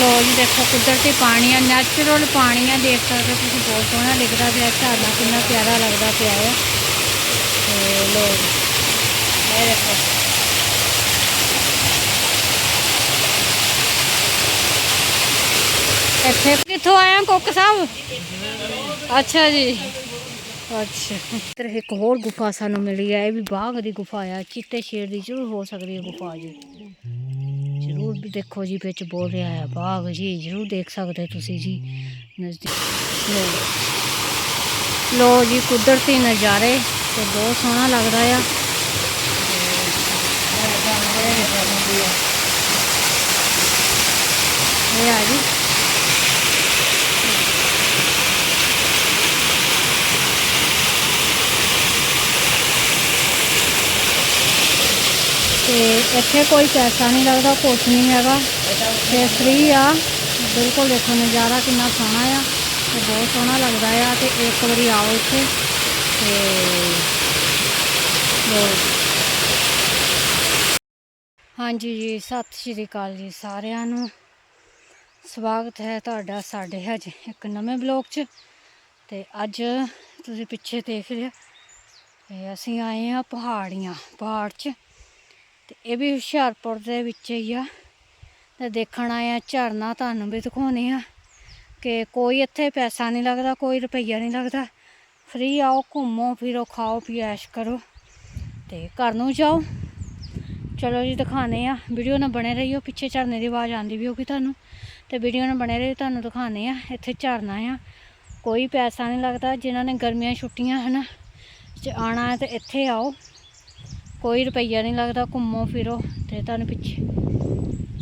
ਲੋ ਜੀ, ਦੇਖੋ ਕੁਦਰਤੀ ਪਾਣੀ ਆ ਨੈਚੁਰਲ ਪਾਣੀ ਆ ਦੇਖ ਸਕਦੇ ਤੁਸੀਂ, ਬਹੁਤ ਸੋਹਣਾ ਦਿਖਦਾ ਪਿਆ ਝਰਨਾ ਕਿੰਨਾ ਪਿਆਰਾ ਲੱਗਦਾ ਪਿਆ ਹੈ ਤੇ ਲੋ ਇਹ ਦੇਖੋ। ਇੱਥੇ ਕਿੱਥੋਂ ਆਇਆ ਕੋਕ ਸਾਹਿਬ? ਅੱਛਾ ਜੀ। ਅੱਛਾ। ਇੱਧਰ ਇੱਕ ਹੋਰ ਗੁਫਾ ਸਾਨੂੰ ਮਿਲੀ ਹੈ ਇਹ ਵੀ ਬਾਘ ਦੀ ਗੁਫਾ ਆ ਚਿੱਤੇ ਸ਼ੇਰ ਦੀ, ਜ਼ਰੂਰ ਹੋ ਸਕਦੀ ਹੈ ਗੁਫਾ ਜੀ। ਜ਼ਰੂਰ ਦੇਖੋ ਜੀ, ਵਿੱਚ ਬੋਲ ਰਿਹਾ ਹੈ। ਬਾਘ ਜੀ, ਜ਼ਰੂਰ ਦੇਖ ਸਕਦੇ ਹੋ ਤੁਸੀਂ ਜੀ। ਨਜ਼ਦੀਕ ਲੋ ਲੋ ਜੀ, ਕੁਦਰਤੀ ਨਜ਼ਾਰੇ ਤੇ ਬਹੁਤ ਸੋਹਣਾ ਲੱਗਦਾ ਆ। ਇਹ ਆ ਜੀ ਤੇ ਇੱਥੇ ਕੋਈ ਪੈਸਾ ਨਹੀਂ ਲੱਗਦਾ, ਕੁਛ ਨਹੀਂ ਹੈਗਾ। ਤੇ ਫ੍ਰੀ ਆ। ਬਿਲਕੁਲ ਦੇਖੋ, ਨਜ਼ਾਰਾ ਕਿੰਨਾ ਸੋਹਣਾ ਆ ਤੇ ਬਹੁਤ ਸੋਹਣਾ ਲੱਗਦਾ ਆ ਤੇ ਇੱਕ ਵਾਰੀ ਆਓ ਇੱਥੇ। ਤੇ ਹਾਂਜੀ ਜੀ, ਸਤਿ ਸ਼੍ਰੀ ਅਕਾਲ ਜੀ ਸਾਰਿਆਂ ਨੂੰ। ਸਵਾਗਤ ਹੈ ਤੁਹਾਡਾ ਸਾਡੇ ਅੱਜ ਇੱਕ ਨਵੇਂ ਬਲੌਗ 'ਚ। ਤੇ ਅੱਜ ਤੁਸੀਂ ਪਿੱਛੇ ਦੇਖ ਲਿਆ, ਤੇ ਅਸੀਂ ਆਏ ਆ ਪਹਾੜੀਆਂ, ਪਹਾੜ 'ਚ। ਇਹ ਵੀ ਹੁਸ਼ਿਆਰਪੁਰ ਦੇ ਵਿੱਚ ਹੀ ਆ। ਤੇ ਦੇਖਣ ਆਏ ਆ, ਝਰਨਾ ਤੁਹਾਨੂੰ ਵੀ ਦਿਖਾਉਣੇ ਆ ਕਿ ਕੋਈ ਇੱਥੇ ਪੈਸਾ ਨਹੀਂ ਲੱਗਦਾ, ਕੋਈ ਰੁਪਈਆ ਨਹੀਂ ਲੱਗਦਾ। ਫ੍ਰੀ ਆਓ, ਘੁੰਮੋ, ਫਿਰੋ, ਖਾਓ ਪੀਓ ਐਸ਼ ਕਰੋ ਤੇ ਘਰ ਨੂੰ ਜਾਓ। ਚਲੋ ਜੀ ਦਿਖਾਣੇ ਆ। ਵੀਡੀਓ ਨਾਲ ਬਣੇ ਰਹੀਓ, ਪਿੱਛੇ ਝਰਨੇ ਦੀ ਆਵਾਜ਼ ਆਉਂਦੀ ਵੀ ਹੋਗੀ ਤੁਹਾਨੂੰ। ਤੇ ਵੀਡੀਓ ਨਾਲ ਬਣੇ ਰਹੀ ਤੁਹਾਨੂੰ ਦਿਖਾਣੇ ਆ, ਇੱਥੇ ਝਰਨਾ ਆ। ਕੋਈ ਪੈਸਾ ਨਹੀਂ ਲੱਗਦਾ, ਜਿਨ੍ਹਾਂ ਨੇ ਗਰਮੀਆਂ ਛੁੱਟੀਆਂ ਹਨ। ਚ ਆਣਾ ਹੈ ਤੇ ਇੱਥੇ ਆਓ। ਕੋਈ ਰੁਪਈਆ ਨਹੀਂ ਲੱਗਦਾ, ਘੁੰਮੋ ਫਿਰੋ ਤੇ ਤੁਹਾਨੂੰ ਪਿੱਛੇ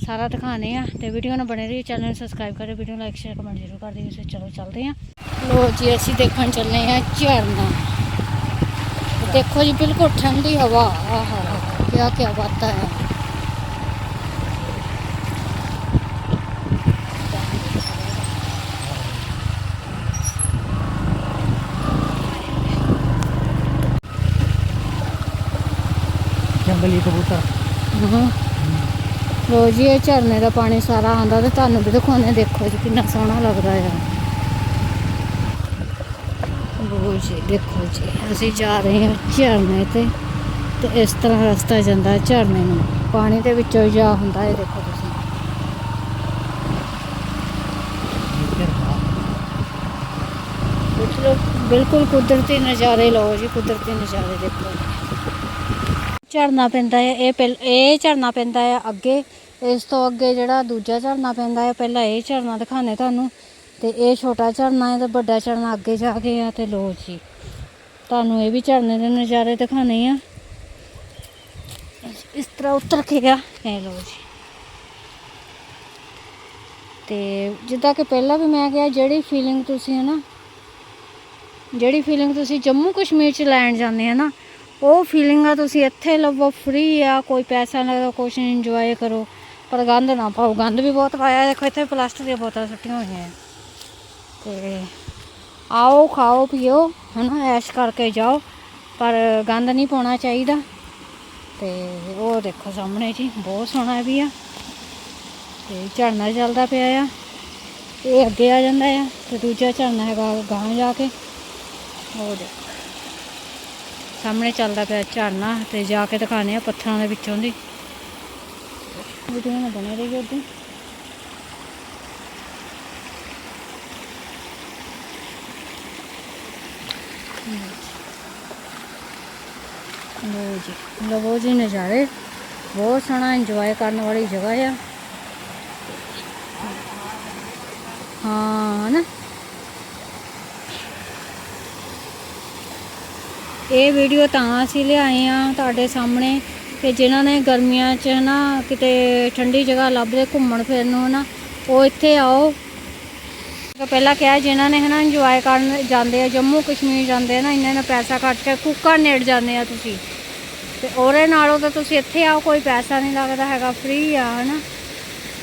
ਸਾਰਾ ਦਿਖਾਣੇ ਆ ਤੇ ਵੀਡੀਓ ਨਾਲ ਬਣੇ ਰਹੀ ਚੈਨਲ ਨੂੰ ਸਬਸਕ੍ਰਾਈਬ ਕਰਿਓ ਵੀਡੀਓ ਲਾਈਕ ਸ਼ੇਅਰ ਕਮੈਂਟ ਜ਼ਰੂਰ ਕਰ ਦਿਓ। ਤੇ ਚਲੋ ਚੱਲਦੇ ਆ। ਲੋ ਜੀ, ਅਸੀਂ ਦੇਖਣ ਚੱਲੇ ਆ ਝਰਨਾ। ਦੇਖੋ ਜੀ, ਬਿਲਕੁਲ ਠੰਡੀ ਹਵਾ, ਆਹਾ ਕੀ ਕੀ ਬਾਤ ਹੈ ਜੰਗਲੀ ਕਬੂਤਰ ਹਾਂ ਲੋ ਜੀ ਇਹ ਝਰਨੇ ਦਾ ਪਾਣੀ ਸਾਰਾ ਆਉਂਦਾ ਤੇ ਤੁਹਾਨੂੰ ਵੀ ਦਿਖਾਉਂਦੇ ਹਾਂ। ਦੇਖੋ ਜੀ ਕਿੰਨਾ ਸੋਹਣਾ ਲੱਗਦਾ ਆ ਲੋ ਜੀ ਦੇਖੋ ਜੀ ਅਸੀਂ ਜਾ ਰਹੇ ਹਾਂ ਝਰਨੇ ਤੇ ਤੇ ਇਸ ਤਰ੍ਹਾਂ ਰਸਤਾ ਜਾਂਦਾ ਹੈ ਝਰਨੇ ਨੂੰ ਪਾਣੀ ਦੇ ਵਿੱਚੋਂ ਹੀ ਜਾ ਹੁੰਦਾ ਹੈ ਦੇਖੋ ਤੁਸੀਂ ਬਿਲਕੁਲ ਬਿਲਕੁਲ ਕੁਦਰਤੀ ਨਜ਼ਾਰੇ ਲਓ ਜੀ ਕੁਦਰਤੀ ਨਜ਼ਾਰੇ ਦੇਖੋ ਝਰਨਾ ਪੈਂਦਾ ਹੈ ਇਹ ਪਹਿਲ, ਇਹ ਝਰਨਾ ਪੈਂਦਾ ਹੈ ਅੱਗੇ, ਇਸ ਤੋਂ ਅੱਗੇ ਜਿਹੜਾ ਦੂਜਾ ਝਰਨਾ ਪੈਂਦਾ ਹੈ ਪਹਿਲਾਂ ਇਹ ਝਰਨਾ ਦਿਖਾਣੇ ਤੁਹਾਨੂੰ, ਤੇ ਇਹ ਛੋਟਾ ਝਰਨਾ ਹੈ ਤੇ ਵੱਡਾ ਝਰਨਾ ਅੱਗੇ ਜਾ ਕੇ ਆ ਤੇ ਲੋ ਜੀ, ਤੁਹਾਨੂੰ ਇਹ ਵੀ ਝਰਨੇ ਦੇ ਨਜ਼ਾਰੇ ਦਿਖਾਣੇ ਆ। ਇਸ ਤਰ੍ਹਾਂ ਉਤਰ ਕੇ ਗਿਆ, ਇਹ ਲੋ ਜੀ। ਤੇ ਜਿੱਦਾਂ ਕਿ ਪਹਿਲਾਂ ਵੀ ਮੈਂ ਕਿਹਾ, ਜਿਹੜੀ ਫੀਲਿੰਗ ਤੁਸੀਂ ਹੈ ਨਾ ਜਿਹੜੀ ਫੀਲਿੰਗ ਤੁਸੀਂ ਜੰਮੂ ਕਸ਼ਮੀਰ ਚ ਲੈਣ ਜਾਂਦੇ ਆ ਨਾ ਉਹ ਫੀਲਿੰਗ ਆ, ਤੁਸੀਂ ਇੱਥੇ ਲਵੋ ਫ੍ਰੀ ਆ, ਕੋਈ ਪੈਸਾ ਨਹੀਂ ਲੱਗਦਾ ਕੁਛ ਇੰਜੋਏ ਕਰੋ। ਪਰ ਗੰਦ ਨਾ ਪਾਓ, ਗੰਦ ਵੀ ਬਹੁਤ ਪਾਇਆ, ਦੇਖੋ ਇੱਥੇ ਪਲਾਸਟਿਕ ਦੀਆਂ ਬੋਤਲਾਂ ਸੁੱਟੀਆਂ ਹੋਈਆਂ। ਆ ਤੇ ਆਓ, ਖਾਓ, ਪੀਓ, ਹਨਾ, ਐਸ਼ ਕਰਕੇ ਜਾਓ। ਪਰ ਗੰਦ ਨਹੀਂ ਪਾਉਣਾ ਚਾਹੀਦਾ। ਤੇ ਉਹ ਦੇਖੋ ਸਾਹਮਣੇ ਜੀ, ਬਹੁਤ ਸੋਹਣਾ ਵੀ ਆ। ਤੇ ਝਰਨਾ ਚੱਲਦਾ ਪਿਆ ਆ। ਇਹ ਅੱਗੇ ਆ ਜਾਂਦਾ ਆ, ਤੇ ਦੂਜਾ ਝਰਨਾ ਹੈਗਾ ਗਾਂ ਜਾ ਕੇ। ਉਹ ਦੇਖੋ। ਸਾਹਮਣੇ ਚੱਲਦਾ ਪਿਆ ਝਰਨਾ ਤੇ ਜਾ ਕੇ ਦਿਖਾਣੇ ਆ ਪੱਥਰਾਂ ਦੇ ਵਿੱਚੋਂ ਦੀ ਵੀਡੀਓ ਨਾਲ ਬਣੇ ਰਹੀ ਉਦੋਂ ਲੋ ਜੀ ਲਵੋ ਜੀ ਨਜ਼ਾਰੇ ਬਹੁਤ ਸੋਹਣਾ ਇੰਜੋਏ ਕਰਨ ਵਾਲੀ ਜਗ੍ਹਾ ਆ ਹਾਂ ਨਾ ਇਹ ਵੀਡੀਓ ਤਾਂ ਅਸੀਂ ਲਿਆਏ ਆ ਤੁਹਾਡੇ ਸਾਹਮਣੇ ਕਿ ਜਿਨ੍ਹਾਂ ਨੇ ਗਰਮੀਆਂ 'ਚ ਨਾ ਕਿਤੇ ਠੰਡੀ ਜਗ੍ਹਾ ਲੱਭਦੇ ਘੁੰਮਣ ਫਿਰਨ ਨੂੰ ਨਾ ਉਹ ਇੱਥੇ ਆਓ। ਪਹਿਲਾਂ ਕਿਹਾ ਜਿਨ੍ਹਾਂ ਨੇ ਹਨਾ ਇੰਜੋਏ ਕਰਨ ਜਾਂਦੇ ਆ ਜੰਮੂ ਕਸ਼ਮੀਰ ਜਾਂਦੇ ਆ ਨਾ ਇੰਨਾ ਇੰਨਾ ਪੈਸਾ ਖਰਚ ਕੇ ਕੁੱਕਾ ਨੇੜ ਜਾਂਦੇ ਆ ਤੁਸੀਂ। ਤੇ ਉਹਦੇ ਨਾਲੋਂ ਤਾਂ ਤੁਸੀਂ ਇੱਥੇ ਆਓ ਕੋਈ ਪੈਸਾ ਨਹੀਂ ਲੱਗਦਾ ਹੈਗਾ ਫ੍ਰੀ ਆ ਹਨਾ।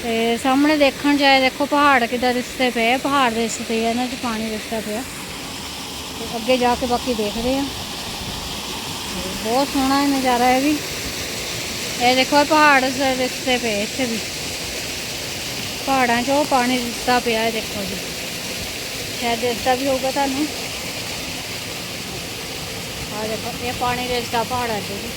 ਤੇ ਸਾਹਮਣੇ ਦੇਖਣ ਜਾਏ ਦੇਖੋ ਪਹਾੜ ਕਿੱਦਾਂ ਦਿਸਦੇ ਪਏ ਆ, ਪਹਾੜ ਦਿਸਦੇ ਆ ਇਹਨਾਂ 'ਚ ਪਾਣੀ ਦਿਸਦਾ ਪਿਆ। ਤੇ ਅੱਗੇ ਜਾ ਕੇ ਬਾਕੀ ਦੇਖਦੇ ਆ। ਬਹੁਤ ਸੋਹਣਾ ਹੈ ਨਜ਼ਾਰਾ ਇਹ ਵੀ ਇਹ ਦੇਖੋ ਪਹਾੜ ਰਿਸ਼ਤੇ ਪਏ ਇੱਥੇ ਵੀ। ਪਹਾੜਾਂ ਚੋਂ ਪਾਣੀ ਰਿਸ਼ਤਾ ਪਿਆ ਹੈ ਦੇਖੋ ਜੀ। ਸ਼ਾਇਦ ਦਿਸਦਾ ਵੀ ਹੋਊਗਾ ਤੁਹਾਨੂੰ। ਆ ਦੇਖੋ, ਇਹ ਪਾਣੀ ਰਿਸ਼ਤਾ ਪਹਾੜਾਂ 'ਚ ਜੀ।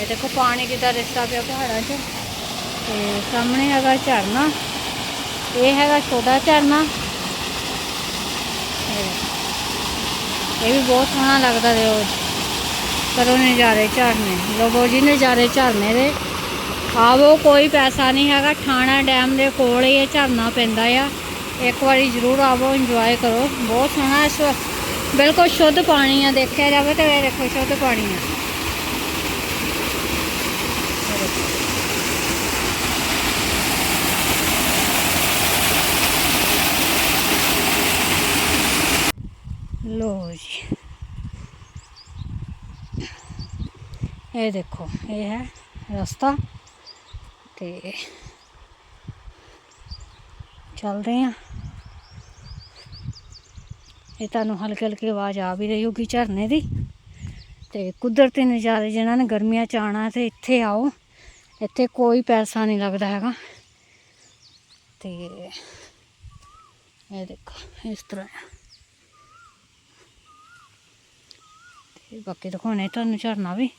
ਇਹ ਦੇਖੋ ਪਾਣੀ ਕਿਦਾਂ ਰਿਸ਼ਤਾ ਪਿਆ ਪਹਾੜਾਂ 'ਚ। ਤੇ ਸਾਹਮਣੇ ਹੈਗਾ ਝਰਨਾ। ਇਹ ਹੈਗਾ ਛੋਟਾ ਝਰਨਾ। ਇਹ ਇਹ ਵੀ ਬਹੁਤ ਸੋਹਣਾ ਲੱਗਦਾ ਦੇਖੋ ਕਰੋ ਨਜ਼ਾਰੇ ਝਰਨੇ। ਲੋਗੋ ਜੀ ਨਜ਼ਾਰੇ ਝਰਨੇ ਦੇ। ਆਵੋ ਕੋਈ ਪੈਸਾ ਨਹੀਂ ਹੈਗਾ। ਠਾਣਾ ਡੈਮ ਦੇ ਕੋਲ ਹੀ ਇਹ ਝਰਨਾ ਪੈਂਦਾ ਆ। ਇੱਕ ਵਾਰੀ ਜ਼ਰੂਰ ਆਵੋ ਇੰਜੋਏ ਕਰੋ। ਬਹੁਤ ਸੋਹਣਾ ਇਸ ਬਿਲਕੁਲ ਸ਼ੁੱਧ ਪਾਣੀ ਆ, ਦੇਖਿਆ ਜਾਵੇ ਤਾਂ ਇਹ ਦੇਖੋ, ਸ਼ੁੱਧ ਪਾਣੀ ਆ ਇਹ ਦੇਖੋ। ਲੋ ਜੀ ਇਹ ਦੇਖੋ, ਇਹ ਹੈ ਰਸਤਾ ਤੇ ਚੱਲਦੇ ਆ ਇਹ ਤੁਹਾਨੂੰ ਹਲਕੀ ਹਲਕੀ ਆਵਾਜ਼ ਆ ਵੀ ਰਹੀ ਹੋਗੀ ਝਰਨੇ ਦੀ ਤੇ ਕੁਦਰਤੀ ਨਜ਼ਾਰੇ ਜਿਹਨਾਂ ਨੇ ਗਰਮੀਆਂ ਚ ਆਉਣਾ ਤੇ ਇੱਥੇ ਆਓ, ਇੱਥੇ ਕੋਈ ਪੈਸਾ ਨਹੀਂ ਲੱਗਦਾ ਹੈਗਾ। ਤੇ ਇਹ ਦੇਖੋ, ਇਸ ਤਰ੍ਹਾਂ ਆ। ਤੇ ਬਾਕੀ ਦਿਖਾਉਣੇ ਤੁਹਾਨੂੰ ਝਰਨਾ ਵੀ।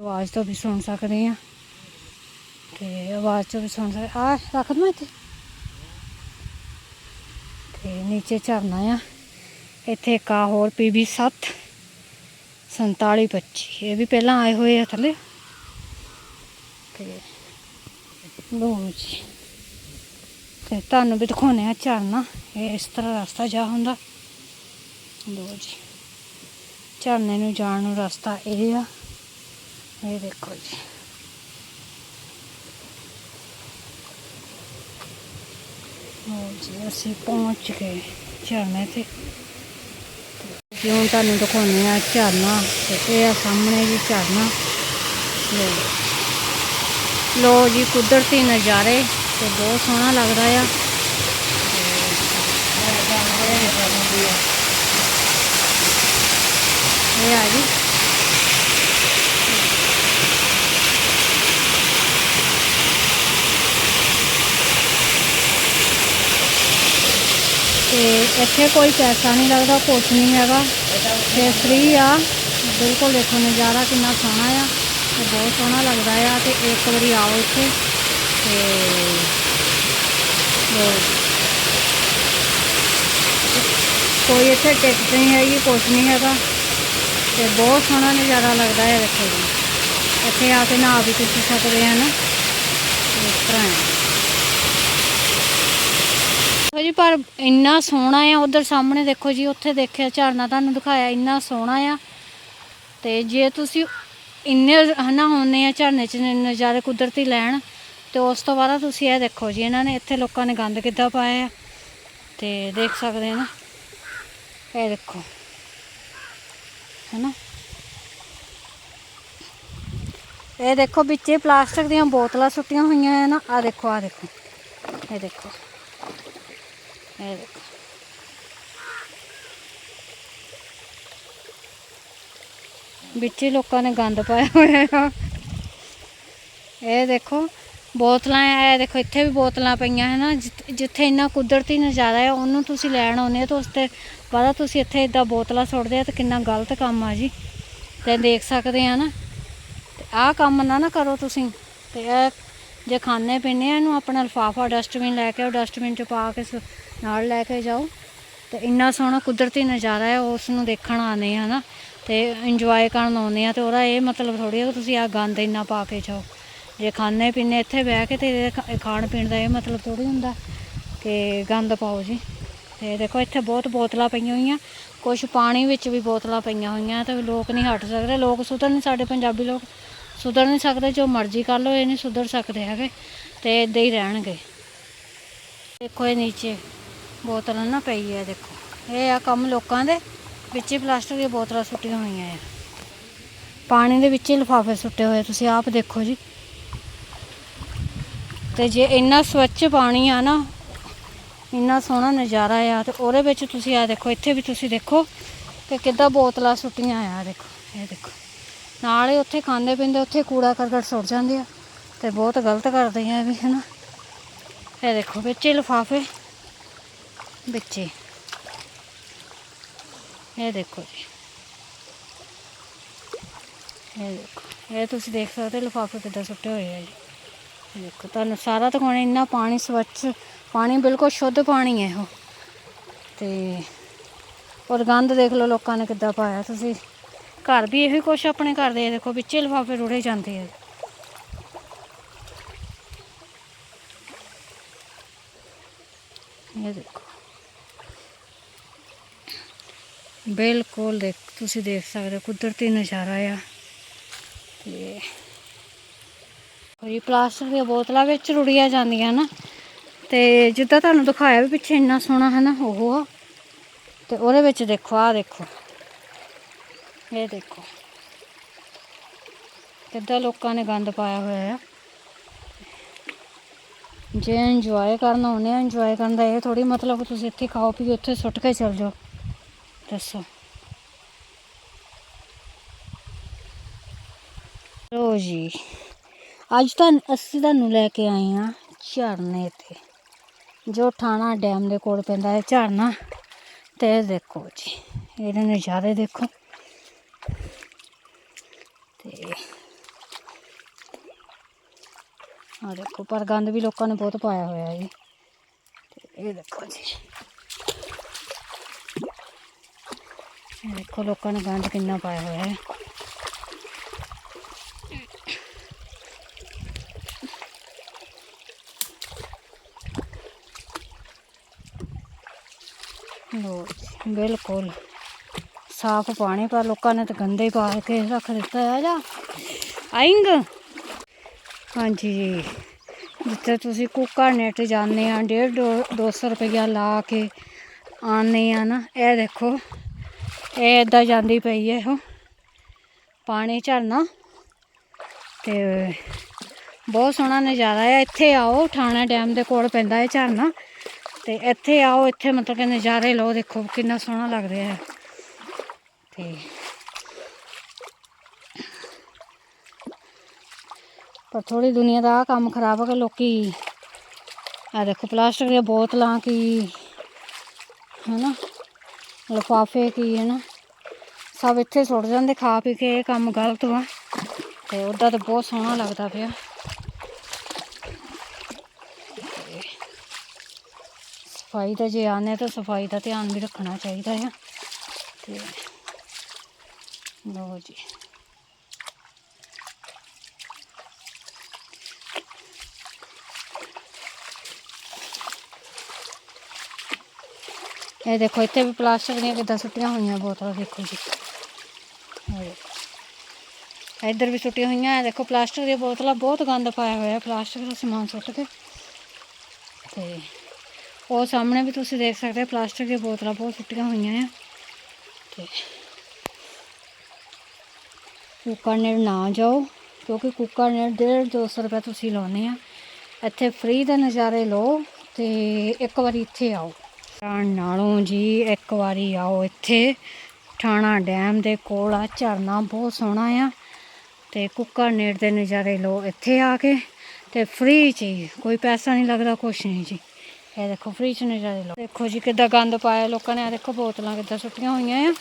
ਆਵਾਜ਼ ਤੋਂ ਵੀ ਸੁਣ ਸਕਦੇ ਆ ਤੇ ਆਵਾਜ਼ ਤੋਂ ਵੀ ਸੁਣ ਸਕਦੇ ਆ ਰੱਖ ਦਵਾਂ ਇੱਥੇ। ਤੇ ਨੀਚੇ ਝਰਨਾ ਆ। ਇੱਥੇ ਇੱਕ ਆ ਹੋਰ ਪੀਬੀ 7 4725 ਇਹ ਵੀ ਪਹਿਲਾਂ ਆਏ ਹੋਏ ਆ ਥੱਲੇ। ਤੇ ਲੋ ਜੀ। ਤੇ ਤੁਹਾਨੂੰ ਵੀ ਦਿਖਾਉਣੇ ਆ ਝਰਨਾ। ਇਹ ਇਸ ਤਰ੍ਹਾਂ ਰਸਤਾ ਜਾ ਹੁੰਦਾ। ਲੋ ਜੀ। ਝਰਨੇ ਨੂੰ ਜਾਣ ਨੂੰ ਰਸਤਾ ਇਹ ਆ। ਇਹ ਦੇਖੋ ਜੀ ਲਓ ਜੀ ਅਸੀਂ ਪਹੁੰਚ ਗਏ ਝਰਨੇ ਤੇ ਤੇ ਤੁਹਾਨੂੰ ਦਿਖਾਉਂਦੇ ਆ ਝਰਨਾ ਤੇ ਇਹ ਆ ਸਾਹਮਣੇ ਜੀ ਝਰਨਾ ਲੋ ਲੋ ਜੀ ਕੁਦਰਤੀ ਨਜ਼ਾਰੇ ਤੇ ਬਹੁਤ ਸੋਹਣਾ ਲੱਗਦਾ ਆ ਇਹ ਆ ਜੀ ਤੇ ਇੱਥੇ ਕੋਈ ਪੈਸਾ ਨਹੀਂ ਲੱਗਦਾ, ਕੁਛ ਨਹੀਂ ਹੈਗਾ। ਤੇ ਫ੍ਰੀ ਆ। ਬਿਲਕੁਲ ਦੇਖੋ ਨਜ਼ਾਰਾ ਕਿੰਨਾ ਸੋਹਣਾ ਆ। ਤੇ ਬਹੁਤ ਸੋਹਣਾ ਲੱਗਦਾ ਆ। ਤੇ ਇੱਕ ਵਾਰੀ ਆਓ ਇੱਥੇ। ਤੇ ਲਓ ਜੀ। ਕੋਈ ਇੱਥੇ ਟਿਕਟ ਨਹੀਂ ਹੈਗੀ, ਕੁਛ ਨਹੀਂ ਹੈਗਾ। ਤੇ ਬਹੁਤ ਸੋਹਣਾ ਨਜ਼ਾਰਾ ਲੱਗਦਾ ਹੈ ਦੇਖੋ ਜੀ ਇੱਥੇ ਆ ਕੇ ਨਹਾ ਵੀ ਤੁਸੀਂ ਸਕਦੇ ਹਨ ਇਸ ਤਰ੍ਹਾਂ ਹੈ ਦੇਖੋ ਜੀ, ਪਰ ਇੰਨਾ ਸੋਹਣਾ ਆ, ਉਧਰ ਸਾਹਮਣੇ ਦੇਖੋ ਜੀ, ਉੱਥੇ ਦੇਖਿਆ, ਝਰਨਾ ਤੁਹਾਨੂੰ ਦਿਖਾਇਆ, ਇੰਨਾ ਸੋਹਣਾ ਆ। ਤੇ ਜੇ ਤੁਸੀਂ ਇੰਨੇ ਹਨਾ, ਹੁੰਨੇ ਆ ਝਰਨੇ 'ਚ ਨਜ਼ਾਰੇ ਕੁਦਰਤੀ ਲੈਣ, ਤੇ ਉਸ ਤੋਂ ਬਾਅਦ ਤੁਸੀਂ ਇਹ ਦੇਖੋ ਜੀ, ਇਹਨਾਂ ਨੇ ਇੱਥੇ ਲੋਕਾਂ ਨੇ ਗੰਦ ਕਿੱਦਾਂ ਪਾਇਆ ਆ। ਤੇ ਦੇਖ ਸਕਦੇ ਹੋ ਨਾ, ਇਹ ਦੇਖੋ, ਹਨਾ। ਇਹ ਦੇਖੋ, ਵਿੱਚੇ ਪਲਾਸਟਿਕ ਦੀਆਂ ਬੋਤਲਾਂ ਸੁੱਟੀਆਂ ਹੋਈਆਂ ਹੈ ਨਾ ਆ ਦੇਖੋ ਆ ਦੇਖੋ, ਇਹ ਦੇਖੋ। ਇਹ ਦੇਖੋ ਵਿੱਚ ਹੀ ਲੋਕਾਂ ਨੇ ਗੰਦ ਪਾਇਆ ਹੋਇਆ ਆ ਇਹ ਦੇਖੋ ਬੋਤਲਾਂ ਇਹ ਦੇਖੋ ਇੱਥੇ ਵੀ ਬੋਤਲਾਂ ਪਈਆਂ ਹੈ ਨਾ ਜਿੱਥ- ਜਿੱਥੇ ਇੰਨਾ ਕੁਦਰਤੀ ਨਜ਼ਾਰਾ ਹੈ ਉਹਨੂੰ ਤੁਸੀਂ ਲੈਣ ਆਉਂਦੇ ਹੋ ਤਾਂ ਉਸ ਤੇ ਬਾਅਦ ਤੁਸੀਂ ਇੱਥੇ ਇਦਾਂ ਬੋਤਲਾਂ ਸੁੱਟਦੇ ਆ ਤਾਂ ਕਿੰਨਾ ਗਲਤ ਕੰਮ ਆ ਜੀ ਤੇ ਦੇਖ ਸਕਦੇ ਆ ਨਾ ਤੇ ਆਹ ਕੰਮ ਨਾ ਨਾ ਕਰੋ ਤੁਸੀਂ ਤੇ ਇਹ ਜੇ ਖਾਣੇ ਪੀਣੇ ਆ, ਇਹਨੂੰ ਆਪਣਾ ਲਿਫਾਫਾ ਡਸਟਬਿਨ ਲੈ ਕੇ ਉਹ ਡਸਟਬਿਨ ਚ ਪਾ ਕੇ ਨਾਲ ਲੈ ਕੇ ਜਾਓ। ਤੇ ਇੰਨਾ ਸੋਹਣਾ ਕੁਦਰਤੀ ਨਜ਼ਾਰਾ ਹੈ ਉਸ ਨੂੰ ਦੇਖਣ ਆਉਂਦੇ ਆ ਨਾ ਤੇ ਇੰਜੋਏ ਕਰਨ ਆਉਂਦੇ ਆ, ਤੇ ਉਹਦਾ ਇਹ ਮਤਲਬ ਥੋੜੀ ਆ ਕਿ ਤੁਸੀਂ ਆ ਗੰਦ ਇੰਨਾ ਪਾ ਕੇ ਜਾਓ। ਜੇ ਖਾਣੇ ਪੀਣੇ ਇੱਥੇ ਬਹਿ ਕੇ ਤੇ ਇਹਦੇ ਖਾ- ਖਾਣ ਪੀਣ ਦਾ ਇਹ ਮਤਲਬ ਥੋੜੀ ਹੁੰਦਾ ਕਿ ਗੰਦ ਪਾਓ ਜੀ। ਤੇ ਦੇਖੋ, ਇੱਥੇ ਬਹੁਤ ਬੋਤਲਾਂ ਪਈਆਂ ਹੋਈਆਂ ਕੁਝ ਪਾਣੀ ਵਿੱਚ ਵੀ ਬੋਤਲਾਂ ਪਈਆਂ ਹੋਈਆਂ, ਤੇ ਲੋਕ ਨਹੀਂ ਹਟ ਸਕਦੇ, ਲੋਕ ਸੁਧਰ ਨਹੀਂ ਸਾਡੇ ਪੰਜਾਬੀ ਲੋਕ ਸੁਧਰ ਨਹੀਂ ਸਕਦੇ, ਜੋ ਮਰਜ਼ੀ ਕਰ ਲਓ, ਇਹ ਨਹੀਂ ਸੁਧਰ ਸਕਦੇ ਹੈਗੇ ਤੇ ਇਦਾਂ ਹੀ ਰਹਿਣਗੇ। ਦੇਖੋ ਇਹ ਨੀਚੇ ਬੋਤਲ ਨਾ ਪਈ ਹੈ ਦੇਖੋ। ਇਹ ਆ ਕੰਮ ਲੋਕਾਂ ਦੇ, ਵਿੱਚ ਹੀ ਪਲਾਸਟਿਕ ਦੀਆਂ ਬੋਤਲਾਂ ਸੁੱਟੀਆਂ ਹੋਈਆਂ ਆ। ਪਾਣੀ ਦੇ ਵਿੱਚ ਹੀ ਲਿਫਾਫੇ ਸੁੱਟੇ ਹੋਏ, ਤੁਸੀਂ ਆਪ ਦੇਖੋ ਜੀ। ਤੇ ਜੇ ਇੰਨਾ ਸਵੱਛ ਪਾਣੀ ਆ ਨਾ, ਇੰਨਾ ਸੋਹਣਾ ਨਜ਼ਾਰਾ ਆ, ਤੇ ਉਹਦੇ ਵਿੱਚ ਤੁਸੀਂ ਆ ਦੇਖੋ, ਇੱਥੇ ਵੀ ਤੁਸੀਂ ਦੇਖੋ ਕਿ ਕਿੱਦਾਂ ਬੋਤਲਾਂ ਸੁੱਟੀਆਂ ਆ, ਦੇਖੋ, ਇਹ ਦੇਖੋ। ਨਾਲ ਹੀ ਉੱਥੇ ਖਾਂਦੇ ਪੀਂਦੇ ਉੱਥੇ ਕੂੜਾ ਕਰਕਟ ਸੁੱਟ ਜਾਂਦੇ ਆ ਤੇ ਬਹੁਤ ਗਲਤ ਕਰਦੇ ਆ ਇਹ ਵੀ, ਹਨਾ। ਇਹ ਦੇਖੋ, ਵਿੱਚ ਲਿਫਾਫੇ, ਵਿੱਚ। ਇਹ ਦੇਖੋ ਜੀ। ਇਹ ਦੇਖੋ, ਇਹ ਤੁਸੀਂ ਦੇਖ ਸਕਦੇ ਲਿਫਾਫੇ ਕਿੱਦਾਂ ਸੁੱਟੇ ਹੋਏ ਆ ਜੀ। ਇਹ ਦੇਖੋ, ਤੁਹਾਨੂੰ ਸਾਰਾ ਦਿਖਾਉਣਾ, ਇੰਨਾ ਪਾਣੀ ਸਵੱਛ, ਪਾਣੀ ਬਿਲਕੁਲ ਸ਼ੁੱਧ ਪਾਣੀ ਹੈ ਉਹ ਤੇ ਔਰ ਗੰਦ ਦੇਖ ਲਓ, ਲੋਕਾਂ ਨੇ ਕਿੱਦਾਂ ਪਾਇਆ ਤੁਸੀਂ। ਘਰ ਵੀ ਇਹੋ ਕੁਛ ਆਪਣੇ ਘਰ ਦੇ ਦੇਖੋ ਵਿੱਚੇ ਲਿਫਾਫੇ ਰੁੜੇ ਜਾਂਦੇ ਆ। ਇਹ ਦੇਖੋ। ਬਿਲਕੁਲ ਦੇਖ, ਤੁਸੀਂ ਦੇਖ ਸਕਦੇ ਹੋ ਕੁਦਰਤੀ ਨਜ਼ਾਰਾ ਆ। ਤੇ ਇਹ ਪਲਾਸਟਿਕ ਦੀਆਂ ਬੋਤਲਾਂ ਵਿੱਚ ਰੁੜੀਆਂ ਜਾਂਦੀਆਂ ਨਾ। ਤੇ ਜਿੱਦਾਂ ਤੁਹਾਨੂੰ ਦਿਖਾਇਆ ਵੀ ਪਿੱਛੇ ਇੰਨਾ ਸੋਹਣਾ ਹੈ ਨਾ ਉਹ ਤੇ ਉਹਦੇ ਵਿੱਚ ਦੇਖੋ, ਆਹ ਦੇਖੋ। ਇਹ ਦੇਖੋ। ਕਿੱਦਾਂ ਲੋਕਾਂ ਨੇ ਗੰਦ ਪਾਇਆ ਹੋਇਆ ਆ। ਜੇ ਇੰਜੋਏ ਕਰਨਾ ਉਹਨੇ ਇੰਜੋਏ ਕਰਨ ਦਾ ਇਹ ਥੋੜੀ ਮਤਲਬ ਤੁਸੀਂ ਇੱਥੇ ਖਾਓ ਪੀਓ ਉੱਥੇ ਸੁੱਟ ਕੇ ਚਲ ਜਾਓ। ਦੱਸੋ। ਲੋ ਜੀ, ਅੱਜ ਤਾਂ ਅਸੀਂ ਤੁਹਾਨੂੰ ਲੈ ਕੇ ਆਏ ਹਾਂ ਝਰਨੇ ਤੇ। ਜੋ ਠਾਣਾ ਡੈਮ ਦੇ ਕੋਲ ਪੈਂਦਾ ਹੈ ਝਰਨਾ। ਤੇ ਇਹ ਦੇਖੋ ਜੀ, ਇਹਦੇ ਨਜ਼ਾਰੇ ਦੇਖੋ। ਤੇ ਆ ਦੇਖੋ ਪਰ ਗੰਦ ਵੀ ਲੋਕਾਂ ਨੇ ਬਹੁਤ ਪਾਇਆ ਹੋਇਆ ਜੀ। ਇਹ ਦੇਖੋ ਜੀ। ਇਹ ਦੇਖੋ, ਲੋਕਾਂ ਨੇ ਗੰਦ ਕਿੰਨਾ ਪਾਇਆ ਹੋਇਆ ਹੈ। ਲੋ ਬਿਲਕੁਲ। ਸਾਫ਼ ਪਾਣੀ ਪਰ ਲੋਕਾਂ ਨੇ ਤਾਂ ਗੰਦੇ ਹੀ ਪਾ ਕੇ ਰੱਖ ਦਿੱਤਾ ਹੈ ਜਾ ਆਇੰਗ। ਹਾਂਜੀ ਜੀ। ਜਿੱਥੇ ਤੁਸੀਂ ਕੁੱਕਾ ਨੈਟ ਜਾਂਦੇ ਆ, ਡੇਢ ਦੋ 200 ਰੁਪਇਆ ਲਾ ਕੇ ਆਉਂਦੇ ਆ ਨਾ, ਇਹ ਦੇਖੋ, ਇਹ ਇਦਾਂ ਜਾਂਦੀ ਪਈ ਹੈ ਉਹ ਪਾਣੀ ਝਰਨਾ। ਤੇ ਬਹੁਤ ਸੋਹਣਾ ਨਜ਼ਾਰਾ ਹੈ ਇੱਥੇ ਆਓ, ਠਾਣਾ ਡੈਮ ਦੇ ਕੋਲ ਪੈਂਦਾ ਹੈ ਝਰਨਾ। ਤੇ ਇੱਥੇ ਆਓ, ਇੱਥੇ ਮਤਲਬ ਕਿ ਨਜ਼ਾਰੇ ਲਓ, ਦੇਖੋ ਕਿੰਨਾ ਸੋਹਣਾ ਲੱਗ ਰਿਹਾ ਹੈ। ਤੇ ਪਰ ਥੋੜੀ ਦੁਨੀਆ ਦਾ ਆਹ ਕੰਮ ਖਰਾਬ ਹੈ ਕਿ ਲੋਕੀ ਆ ਦੇਖੋ ਪਲਾਸਟਿਕ ਦੀਆਂ ਬੋਤਲਾਂ ਕੀ, ਹਨਾ? ਲਿਫਾਫੇ ਕੀ, ਹਨਾ? ਸਭ ਇੱਥੇ ਸੁੱਟ ਜਾਂਦੇ, ਖਾ ਪੀ ਕੇ ਇਹ ਕੰਮ ਗਲਤ ਵਾ। ਤੇ ਉਹਦਾ ਤਾਂ ਬਹੁਤ ਸੋਹਣਾ ਲੱਗਦਾ ਪਿਆ। ਸਫ਼ਾਈ ਦਾ ਜੇ ਆਨੇ ਤਾਂ ਸਫ਼ਾਈ ਦਾ ਧਿਆਨ ਵੀ ਰੱਖਣਾ ਚਾਹੀਦਾ ਆ। ਤੇ ਲਓ ਜੀ ਇਹ ਦੇਖੋ ਇੱਥੇ ਵੀ ਪਲਾਸਟਿਕ ਦੀਆਂ ਕਿੱਦਾਂ ਸੁੱਟੀਆਂ ਹੋਈਆਂ ਬੋਤਲਾਂ ਦੇਖੋ ਜੀ ਇਹ ਦੇਖੋ। ਇੱਧਰ ਵੀ ਸੁੱਟੀਆਂ ਹੋਈਆਂ ਇਹ ਦੇਖੋ ਪਲਾਸਟਿਕ ਦੀਆਂ ਬੋਤਲਾਂ ਬਹੁਤ ਗੰਦ ਪਾਇਆ ਹੋਇਆ ਪਲਾਸਟਿਕ ਦਾ ਸਮਾਨ ਸੁੱਟ ਕੇ ਤੇ ਉਹ ਸਾਹਮਣੇ ਵੀ ਤੁਸੀਂ ਦੇਖ ਸਕਦੇ ਹੋ ਪਲਾਸਟਿਕ ਦੀਆਂ ਬੋਤਲਾਂ ਬਹੁਤ ਸੁੱਟੀਆਂ ਹੋਈਆਂ ਆ ਤੇ ਕੁੱਕਰ ਨੇੜ ਨਾ ਜਾਓ, ਕਿਉਂਕਿ ਕੁੱਕਰ ਨੇ 1.5 200 ਰੁਪਏ ਤੁਸੀਂ ਲਾਉਨੇ ਆ। ਇੱਥੇ ਫ੍ਰੀ ਦੇ ਨਜ਼ਾਰੇ ਲਓ ਤੇ ਇੱਕ ਵਾਰੀ ਇੱਥੇ ਆਓ। ਨਾਲੋਂ ਜੀ ਇੱਕ ਵਾਰੀ ਆਓ ਇੱਥੇ। ਠਾਣਾ ਡੈਮ ਦੇ ਕੋਲ ਆ, ਝਰਨਾ ਬਹੁਤ ਸੋਹਣਾ ਆ। ਤੇ ਕੁੱਕਰ ਨੇੜ ਦੇ ਨਜ਼ਾਰੇ ਲਓ ਇੱਥੇ ਆ ਕੇ। ਤੇ ਫ੍ਰੀ ਚ ਹੀ, ਕੋਈ ਪੈਸਾ ਨਹੀਂ ਲੱਗਦਾ, ਕੁਛ ਨਹੀਂ ਜੀ। ਇਹ ਦੇਖੋ ਫ੍ਰੀ ਚ ਨਜ਼ਾਰੇ ਲਓ। ਦੇਖੋ ਜੀ ਕਿੱਦਾਂ ਗੰਦ ਪਾਇਆ ਲੋਕਾਂ ਨੇ ਆ ਦੇਖੋ ਬੋਤਲਾਂ ਕਿੱਦਾਂ ਸੁੱਟੀਆਂ ਹੋਈਆਂ ਆ।